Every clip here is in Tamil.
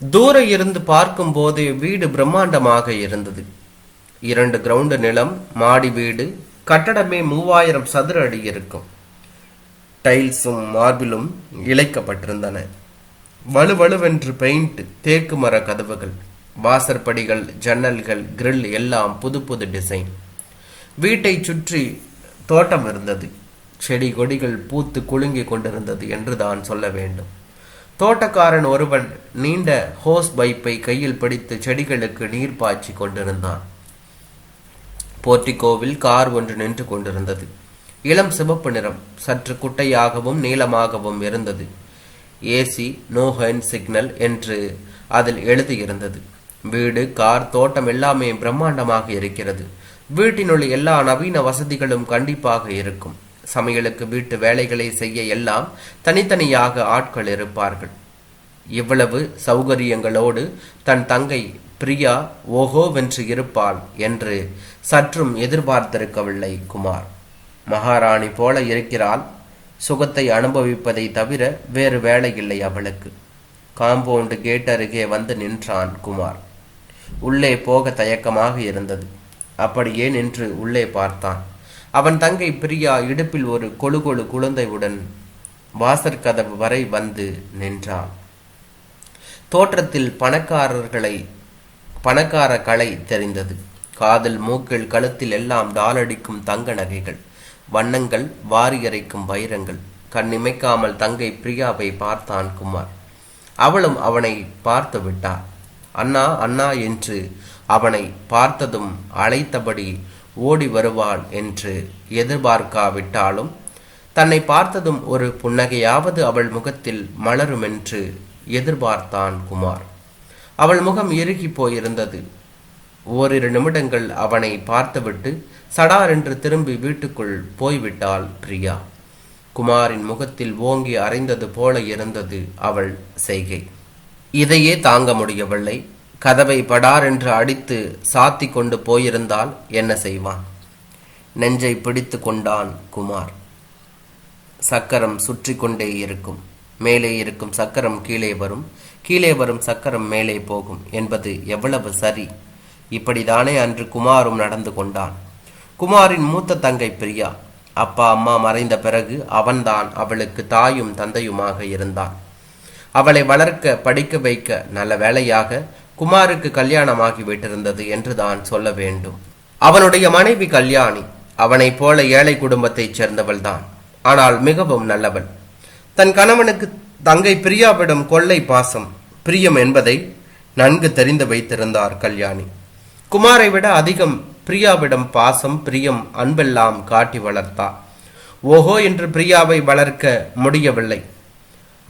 தூர இருந்து பார்க்கும்போது வீடு பிரம்மாண்டமாக இருந்தது. இரண்டு கிரவுண்டு நிலம் மாடி வீடு கட்டடமே மூவாயிரம் சதுர அடி இருக்கும். டைல்ஸும் மார்பிலும் இழைக்கப்பட்டிருந்தன. வலுவலுவென்று பெயிண்ட் தேக்கு மர கதவுகள் வாசற்படிகள் ஜன்னல்கள் கிரில் எல்லாம் புது புது டிசைன் வீட்டை சுற்றி தோட்டம் இருந்தது. செடி கொடிகள் பூத்து குலுங்கி கொண்டிருந்தது என்று தான் சொல்ல வேண்டும். தோட்டக்காரன் ஒருவன் நீண்ட ஹோஸ் பைப்பை கையில் பிடித்து செடிகளுக்கு நீர் பாய்ச்சி கொண்டிருந்தான். போர்ட்டிகோவில் கார் ஒன்று நின்று கொண்டிருந்தது. இளம் சிவப்பு நிறம் சற்று குட்டையாகவும் நீளமாகவும் இருந்தது. ஏசி நோ ஹென் சிக்னல் என்று அதில் எழுதியிருந்தது. வீடு கார் தோட்டம் எல்லாமே பிரம்மாண்டமாக இருக்கிறது. வீட்டினுள் எல்லா நவீன வசதிகளும் கண்டிப்பாக இருக்கும். சமையலுக்கு வீட்டு வேலைகளை செய்ய எல்லாம் தனித்தனியாக ஆட்கள் இருப்பார்கள். இவ்வளவு சௌகரியங்களோடு தன் தங்கை பிரியா ஓஹோவென்று இருப்பாள் என்று சற்றும் எதிர்பார்த்திருக்கவில்லை குமார். மகாராணி போல இருக்கிறாள். சுகத்தை அனுபவிப்பதை தவிர வேறு வேலை இல்லை அவளுக்கு. காம்பவுண்டு கேட் அருகே வந்து நின்றான் குமார். உள்ளே போக தயக்கமாக இருந்தது. அப்படியே நின்று உள்ளே பார்த்தான். அவன் தங்கை பிரியா இடுப்பில் ஒரு கொழு கொழு குழந்தையுடன் வாசற்கதவு வரை வந்து நின்றாள். தோற்றத்தில் பணக்காரர்களை பணக்கார கலை தெரிந்தது. காதல் மூக்கில் கழுத்தில் எல்லாம் டாலடிக்கும் தங்க நகைகள் வண்ணங்கள் வாரியறைக்கும் வைரங்கள். கண்ணிமைக்காமல் தங்கை பிரியாவை பார்த்தான் குமார். அவளும் அவனை பார்த்து விட்டார். அண்ணா அண்ணா என்று அவனை பார்த்ததும் அழைத்தபடி ஓடி வருவாள் என்று எதிர்பார்க்காவிட்டாலும் தன்னை பார்த்ததும் ஒரு புன்னகையாவது அவள் முகத்தில் மலரும் என்று எதிர்பார்த்தான் குமார். அவள் முகம் இறுகி போயிருந்தது. ஓரிரு நிமிடங்கள் அவனை பார்த்துவிட்டு சடார் என்று திரும்பி வீட்டுக்குள் போய்விட்டாள் பிரியா. குமாரின் முகத்தில் ஓங்கி அறைந்தது போல இருந்தது அவள் செய்கை. இதையே தாங்க முடியவில்லை. கதவை படார் என்று அடித்து சாத்தி கொண்டு போயிருந்தால் என்ன செய்வான்? நெஞ்சை பிடித்து கொண்டான் குமார். சக்கரம் சுற்றி கொண்டே இருக்கும். மேலே இருக்கும் சக்கரம் கீழே வரும். கீழே வரும் சக்கரம் மேலே போகும் என்பது எவ்வளவு சரி. இப்படிதானே அன்று குமாரும் நடந்து கொண்டான். குமாரின் மூத்த தங்கை பிரியா அப்பா அம்மா மறைந்த பிறகு அவன்தான் அவளுக்கு தாயும் தந்தையுமாக இருந்தான். அவளை வளர்க்க படிக்க வைக்க நல்ல வேலையாக குமாருக்கு கல்யாணமாகி விட்டிருந்தது என்று தான் சொல்ல வேண்டும். அவனுடைய மனைவி கல்யாணி அவனைப் போல ஏழை குடும்பத்தைச் சேர்ந்தவள்தான். ஆனால் மிகவும் நல்லவள். தன் கணவனுக்கு தங்கை பிரியாவிடம் கொள்ளை பாசம் பிரியம் என்பதை நன்கு தெரிந்து வைத்திருந்தார் கல்யாணி. குமாரை விட அதிகம் பிரியாவிடம் பாசம் பிரியம் அன்பெல்லாம் காட்டி வளர்த்தார் ஓஹோ என்று பிரியாவை வளர்க்க முடியவில்லை.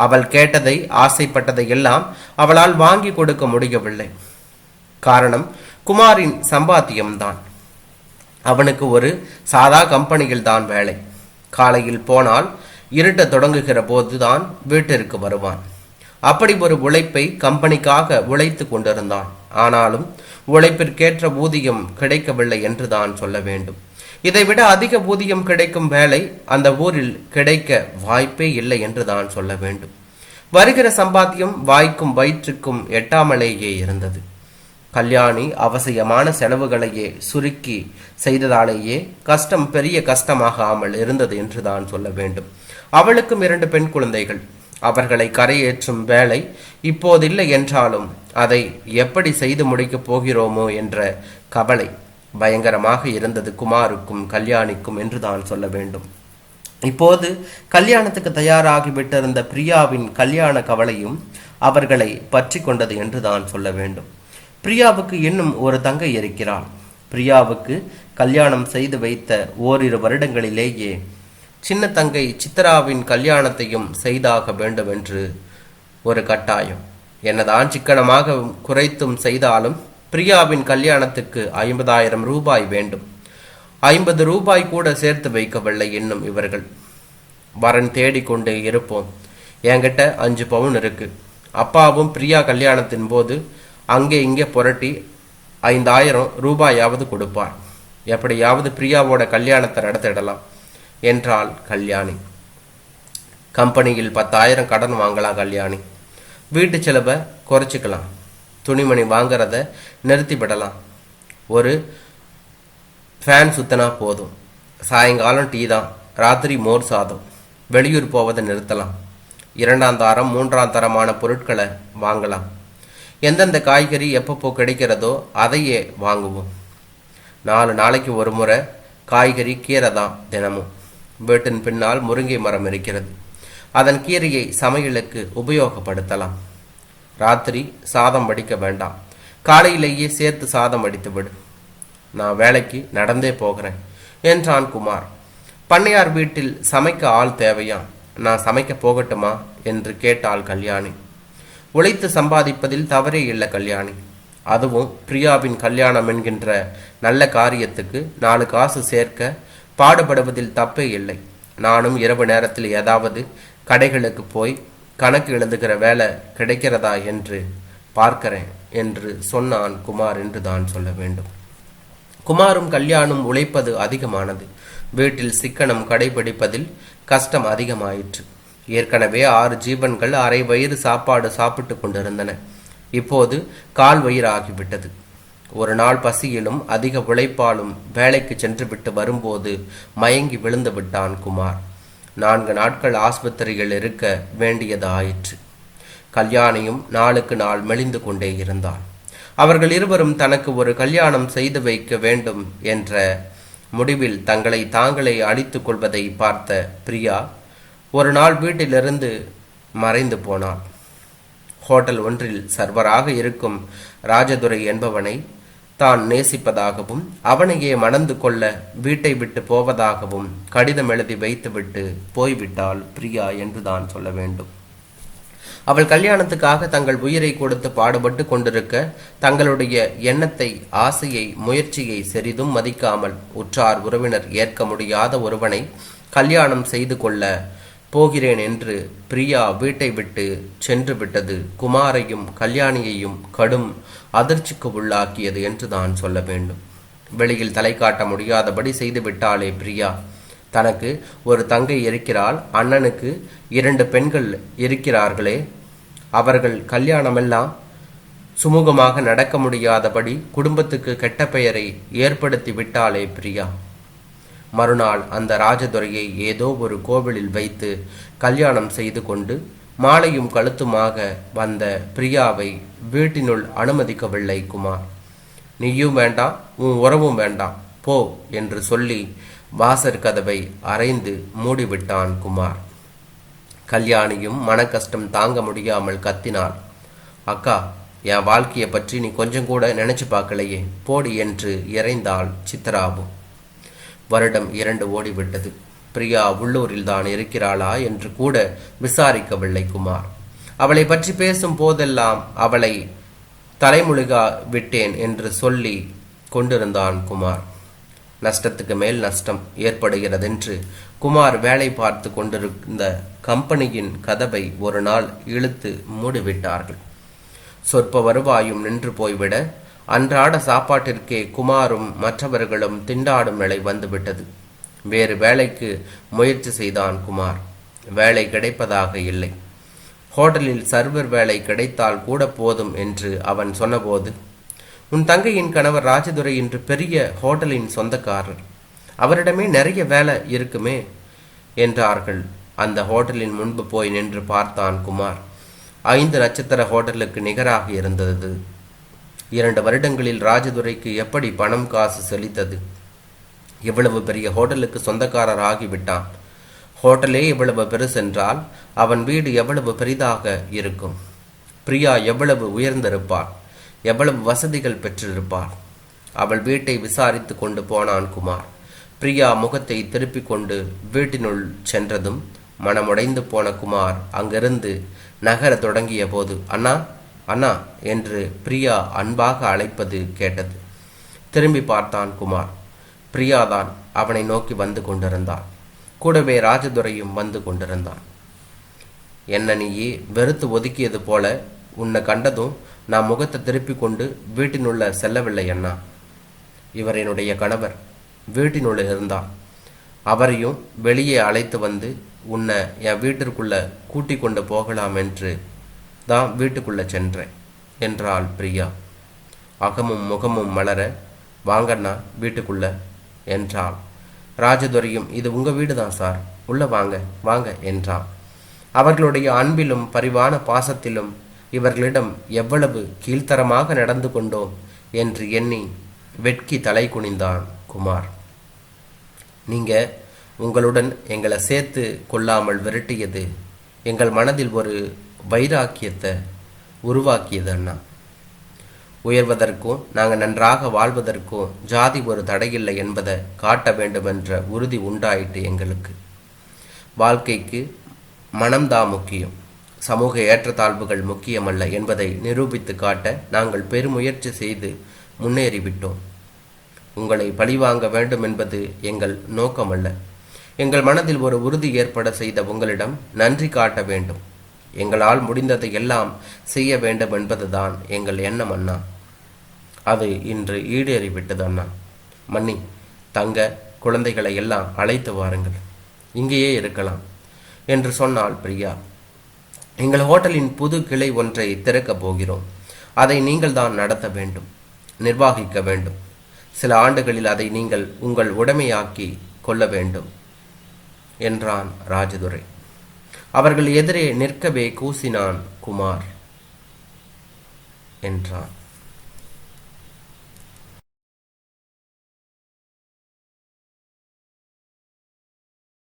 அவள் கேட்டதை ஆசைப்பட்டதை எல்லாம் அவளால் வாங்கி கொடுக்க முடியவில்லை. காரணம் குமாரின் சம்பாத்தியம்தான். அவனுக்கு ஒரு சாதா கம்பெனியில் தான் வேலை. காலையில் போனால் இருட்ட தொடங்குகிற போதுதான் வீட்டிற்கு வருவான். அப்படி ஒரு உழைப்பை கம்பெனிக்காக உழைத்து கொண்டிருந்தான். ஆனாலும் உழைப்பிற்கேற்ற ஊதியம் கிடைக்கவில்லை என்று தான் சொல்ல வேண்டும். இதைவிட அதிக ஊதியம் கிடைக்கும் வேலை அந்த ஊரில் கிடைக்க வாய்ப்பே இல்லை என்று தான் சொல்ல வேண்டும். வருகிற சம்பாத்தியம் வாய்க்கும் வயிற்றுக்கும் எட்டாமலேயே இருந்தது. கல்யாணி அவசியமான செலவுகளையே சுருக்கி செய்ததாலேயே கஷ்டம் பெரிய கஷ்டமாகாமல் இருந்தது என்று தான் சொல்ல வேண்டும். அவளுக்கும் இரண்டு பெண் குழந்தைகள். அவர்களை கரையேற்றும் வேலை இப்போதில்லை என்றாலும் அதை எப்படி செய்து முடிக்கப் போகிறோமோ என்ற கவலை பயங்கரமாக இருந்தது குமாருக்கும் கல்யாணிக்கும் என்று தான் சொல்ல வேண்டும். இப்போது கல்யாணத்துக்கு தயாராகிவிட்டிருந்த பிரியாவின் கல்யாண கவலையும் அவர்களை பற்றி கொண்டது என்று தான் சொல்ல வேண்டும். பிரியாவுக்கு இன்னும் ஒரு தங்கை இருக்கிறாள் பிரியாவுக்கு கல்யாணம் செய்து வைத்த ஓரிரு வருடங்களிலேயே சின்ன தங்கை சித்ராவின் கல்யாணத்தையும் செய்தாக வேண்டும் என்று ஒரு கட்டாயம். என்னதான் சிக்கனமாக குறைத்தும் செய்தாலும் பிரியாவின் கல்யாணத்துக்கு ஐம்பதாயிரம் ரூபாய் வேண்டும். ஐம்பது ரூபாய் கூட சேர்த்து வைக்கவில்லை இன்னும் இவர்கள். வரன் தேடிக்கொண்டே இருப்போம். என்கிட்ட அஞ்சு பவுன் இருக்கு. அப்பாவும் பிரியா கல்யாணத்தின் போது அங்கே இங்கே புரட்டி ஐந்தாயிரம் ரூபாயாவது கொடுப்பார். எப்படியாவது பிரியாவோட கல்யாணத்தை நடத்திடலாம் என்றாள் கல்யாணி. கம்பெனியில் பத்தாயிரம் கடன் வாங்கலாம் கல்யாணி. வீட்டு செலவை குறைச்சிக்கலாம். துணிமணி வாங்கிறத நிறுத்திவிடலாம். ஒரு ஃபேன் சுத்தனா போதும். சாயங்காலம் டீ தான். ராத்திரி மோர் சாதம். வெளியூர் போவதை நிறுத்தலாம். இரண்டாம் தரம் மூன்றாம் தரமான பொருட்களை வாங்கலாம். எந்தெந்த காய்கறி எப்பப்போ கிடைக்கிறதோ அதையே வாங்குவோம். நாலு நாளைக்கு ஒரு முறை காய்கறி கீரை தான் தினமும். வீட்டின் பின்னால் முருங்கை மரம் இருக்கிறது. அதன் கீரையை சமையலுக்கு உபயோகப்படுத்தலாம். ராத்திரி சாதம் வடிக்க வேண்டாம். காலையிலேயே சேர்த்து சாதம் அடித்து விடு. நான் வேலைக்கு நடந்தே போகிறேன் என்றான் குமார். பண்ணையார் வீட்டில் சமைக்க ஆள் தேவையா? நான் சமைக்க போகட்டுமா? என்று கேட்டாள் கல்யாணி. உழைத்து சம்பாதிப்பதில் தவறே இல்லை கல்யாணி. அதுவும் பிரியாவின் கல்யாணம் என்கின்ற நல்ல காரியத்துக்கு நாலு காசு சேர்க்க பாடுபடுவதில் தப்பே இல்லை. நானும் இரவு நேரத்தில் ஏதாவது கடைகளுக்கு போய் கணக்கு எழுதுகிற வேலை கிடைக்கிறதா என்று பார்க்கிறேன். என்று சொன்னான் குமார் என்று தான் சொல்ல வேண்டும். குமாரும் கல்யாணும் உழைப்பது அதிகமானது. வீட்டில் சிக்கனம் கடைபிடிப்பதில் கஷ்டம் அதிகமாயிற்று. ஏற்கனவே ஆறு ஜீவன்கள் அரை வயிறு சாப்பாடு சாப்பிட்டு கொண்டிருந்தன. இப்போது கால் வயிறு ஆகிவிட்டது ஒரு நாள் பசியிலும் அதிக உழைப்பாலும் வேலைக்கு சென்றுவிட்டு வரும்போது மயங்கி விழுந்து விட்டான் குமார். நான்கு நாட்கள் ஆஸ்பத்திரியில் இருக்க வேண்டியது ஆயிற்று கல்யாணியும் நாளுக்கு நாள் மெலிந்து கொண்டே இருந்தாள் அவர்கள் இருவரும் தனக்கு ஒரு கல்யாணம் செய்து வைக்க வேண்டும் என்ற முடிவில் தங்களை தாங்களே அழித்துக் கொள்வதை பார்த்த பிரியா ஒரு நாள் வீட்டிலிருந்து மறைந்து போனாள். ஹோட்டல் ஒன்றில் சர்வராக இருக்கும் ராஜதுரை என்பவனை தான் நேசிப்பதாகவும் அவனையே மணந்து கொள்ள வீட்டை விட்டு போவதாகவும் கடிதம் எழுதி வைத்துவிட்டு போய்விட்டாள் பிரியா என்று தான் சொல்ல வேண்டும். அவள் கல்யாணத்துக்காக தங்கள் உயிரை கொடுத்து பாடுபட்டு கொண்டிருக்க தங்களுடைய எண்ணத்தை ஆசையை முயற்சியை சிறிதும் மதிக்காமல் உற்றார் உறவினர் ஏற்க முடியாத ஒருவனை கல்யாணம் செய்து கொள்ள போகிறேன் என்று பிரியா வீட்டை விட்டு சென்று விட்டது. குமாரையும் கல்யாணியையும் கடும் அதிர்ச்சிக்கு உள்ளாக்கியது என்று தான் சொல்ல வேண்டும். வெளியில் தலை காட்ட முடியாதபடி செய்து விட்டாளே பிரியா. தனக்கு ஒரு தங்கை இருக்கிறாள். அண்ணனுக்கு இரண்டு பெண்கள் இருக்கிறார்களே. அவர்கள் கல்யாணமெல்லாம் சுமூகமாக நடக்க முடியாதபடி குடும்பத்துக்கு கெட்ட பெயரை ஏற்படுத்தி விட்டாளே பிரியா. மறுநாள் அந்த ராஜதுரையை ஏதோ ஒரு கோவிலில் வைத்து கல்யாணம் செய்து கொண்டு மாலையும் கழுத்துமாக வந்த பிரியாவை வீட்டினுள் அனுமதிக்கவில்லை குமார். நீயும் வேண்டாம் உன் உறவும் வேண்டாம். போ என்று சொல்லி வாசர் கதவை அரைந்து மூடிவிட்டான் குமார். கல்யாணியும் மன கஷ்டம் தாங்க முடியாமல் கத்தினாள். அக்கா என் வாழ்க்கையை பற்றி நீ கொஞ்சம் கூட நினைச்சு பார்க்கலையே போடி என்று இறைந்தாள் சித்ராவும் வருடம் இரண்டு ஓடிவிட்டது. பிரியா உள்ளூரில் தான் இருக்கிறாளா என்று கூட விசாரிக்கவில்லை குமார். அவளை பற்றி பேசும் போதெல்லாம் அவளை தலைமுழுகா விட்டேன் என்று சொல்லி கொண்டிருந்தான் குமார். நஷ்டத்துக்கு மேல் நஷ்டம் ஏற்படுகிறதென்று குமார் வேலை பார்த்து கொண்டிருந்த கம்பெனியின் கதவை ஒரு நாள் இழுத்து மூடிவிட்டார்கள். சொற்ப வருவாயும் நின்று போய்விட அன்றாட சாப்பாட்டிற்கே குமாரும் மற்றவர்களும் திண்டாடும் நிலை வந்துவிட்டது. வேறு வேலைக்கு முயற்சி செய்தான் குமார். வேலை கிடைப்பதாக இல்லை. ஹோட்டலில் சர்வர் வேலை கிடைத்தால் கூட போதும் என்று அவன் சொன்னபோது உன் தங்கையின் கணவர் ராஜதுரை என்று பெரிய ஹோட்டலின் சொந்தக்காரர். அவரிடமே நிறைய வேலை இருக்குமே என்றார்கள். அந்த ஹோட்டலின் முன்பு போய் நின்று பார்த்தான் குமார். ஐந்து நட்சத்திர ஹோட்டலுக்கு நிகராக இருந்தது. இரண்டு வருடங்களில் ராஜதுரைக்கு எப்படி பணம் காசு செலுத்தது? இவ்வளவு பெரிய ஹோட்டலுக்கு சொந்தக்காரர் ஆகிவிட்டான். ஹோட்டலே இவ்வளவு பெருசென்றால் அவன் வீடு எவ்வளவு பெரிதாக இருக்கும்? பிரியா எவ்வளவு உயர்ந்திருப்பாள்? எவ்வளவு வசதிகள் பெற்றிருப்பாள்? அவள் வீட்டை விசாரித்து கொண்டு போனான் குமார். பிரியா முகத்தை திருப்பிக் கொண்டு வீட்டினுள் சென்றதும் மனமுடைந்து போன குமார் அங்கிருந்து நகர தொடங்கிய போது அண்ணா அண்ணா என்று பிரியா அன்பாக அழைப்பது கேட்டது. திரும்பி பார்த்தான் குமார். பிரியாதான் அவனை நோக்கி வந்து கொண்டிருந்தான். கூடவே ராஜதுரையும் வந்து கொண்டிருந்தான். என்ன நீயே வெறுத்து ஒதுக்கியது போல உன்னை கண்டதும் நான் முகத்தை திருப்பி கொண்டு வீட்டினுள்ள செல்லவில்லை அண்ணா. இவர் என்னுடைய கணவர். வீட்டினுள்ள இருந்தான். அவரையும் வெளியே அழைத்து வந்து உன்னை என் வீட்டிற்குள்ள கூட்டி கொண்டு போகலாம் என்று தான் வீட்டுக்குள்ள சென்றேன் என்றாள் பிரியா. அகமும் முகமும் மலர வாங்கண்ணா வீட்டுக்குள்ள என்றாள். ராஜதுரையும் இது உங்க வீடு தான் சார். உள்ள வாங்க வாங்க என்றான். அவர்களுடைய அன்பிலும் பரிவான பாசத்திலும் இவர்களிடம் எவ்வளவு கீழ்த்தரமாக நடந்து கொண்டோம் என்று எண்ணி வெட்கி தலை குனிந்தான் குமார். நீங்க உங்களுடன் எங்களை சேர்த்து கொள்ளாமல் விரட்டியது எங்கள் மனதில் ஒரு வைராக்கியத்தை உருவாக்கியது அண்ணா. உயர்வதற்கும் நாங்கள் நன்றாக வாழ்வதற்கும் ஜாதி ஒரு தடையில்லை என்பதை காட்ட வேண்டுமென்ற உறுதி உண்டாயிட்டு எங்களுக்கு. வாழ்க்கைக்கு மனம்தான் முக்கியம். சமூக ஏற்றத்தாழ்வுகள் முக்கியமல்ல என்பதை நிரூபித்து காட்ட நாங்கள் பெருமுயற்சி செய்து முன்னேறிவிட்டோம். உங்களை பழிவாங்க வேண்டும் என்பது எங்கள் நோக்கமல்ல. எங்கள் மனதில் ஒரு உறுதி ஏற்பட செய்த உங்களிடம் நன்றி காட்ட வேண்டும். எங்களால் முடிந்ததை எல்லாம் செய்ய வேண்டும் என்பதுதான் எங்கள் எண்ணம் அண்ணா. அது இன்று ஈடேறிவிட்டது அண்ணா. மன்னி தங்க குழந்தைகளை எல்லாம் அழைத்து வாருங்கள். இங்கேயே இருக்கலாம். என்று சொன்னாள் பிரியா. எங்கள் ஹோட்டலின் புது கிளை ஒன்றை திறக்கப் போகிறோம். அதை நீங்கள் தான் நடத்த வேண்டும் நிர்வாகிக்க வேண்டும். சில ஆண்டுகளில் அதை நீங்கள் உங்கள் உடைமையாக்கி கொள்ள வேண்டும் என்றான் ராஜதுரை. அவர்கள் எதிரே நிற்கவே கூசினான் குமார் என்றான்.